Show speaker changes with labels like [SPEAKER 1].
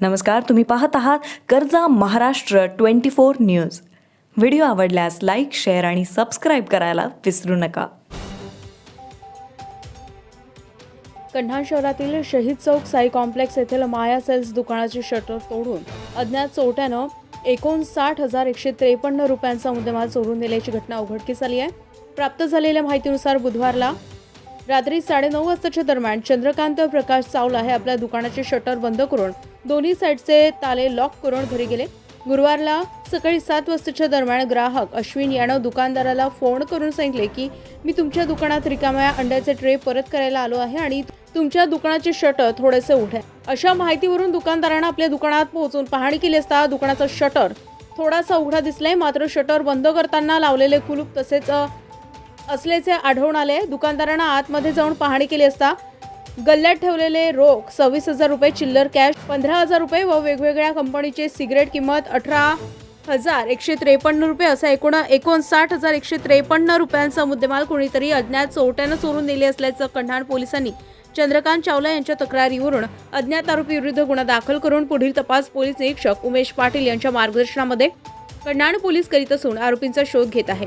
[SPEAKER 1] नमस्कार तुम्ही पाहत आहात कर्जा Maharashtra twenty four news. Video आवडल्यास लाईक शेअर आणि सबस्क्राईब करायला विसरू नका.
[SPEAKER 2] कन्हान शहरातील शहीद चौक साई कॉम्प्लेक्स येथील माया सेल्स दुकानाचे शटर तोडून अज्ञात चोट्यानं एकोणसाठ हजार एकशे त्रेपन्न रुपयांचा मुद्देमाल चोरून नेल्याची घटना उघडकीस आली आहे. प्राप्त झालेल्या माहितीनुसार बुधवारला रात्री साडेनऊ वाजताच्या दरम्यान चंद्रकांत प्रकाश चावला हे आपल्या दुकानाचे शटर बंद करून दोन्ही साईडचे ताले लॉक करून घरी गेले. गुरुवारला सकाळी सात वाजताच्या दरम्यान ग्राहक अश्विन यानं दुकानदाराला फोन करून सांगितले की मी तुमच्या दुकानात रिकाम्या अंड्याचे ट्रे परत करायला आलो आहे आणि तुमच्या दुकानाचे शटर थोडेसे उठे अशा माहितीवरून दुकानदारानं आपल्या दुकानात पोहोचून पाहणी केली असता दुकानाचं शटर थोडासा उघडा दिसलाय मात्र शटर बंद करताना लावलेले कुलूप तसेच असल्याचे आढळून आले. दुकानदारांना आतमध्ये जाऊन पाहणी केली असता गल्ल्यात ठेवलेले रोख सव्वीस हजार रुपये चिल्लर कॅश पंधरा हजार रुपये व वेगवेगळ्या कंपनीचे सिगरेट किंमत अठरा हजार एकशे त्रेपन्न रुपये असा एकूण एकोणसाठ हजार एकशे त्रेपन्न रुपयांचा मुद्देमाल कोणीतरी अज्ञात चोरट्यानं चोरून नेले असल्याचं कन्हाण पोलिसांनी चंद्रकांत चावला यांच्या तक्रारीवरून अज्ञात आरोपी गुन्हा दाखल करून पुढील तपास पोलीस निरीक्षक उमेश पाटील यांच्या मार्गदर्शनामध्ये कन्हाण पोलीस करीत असून आरोपींचा शोध घेत आहे.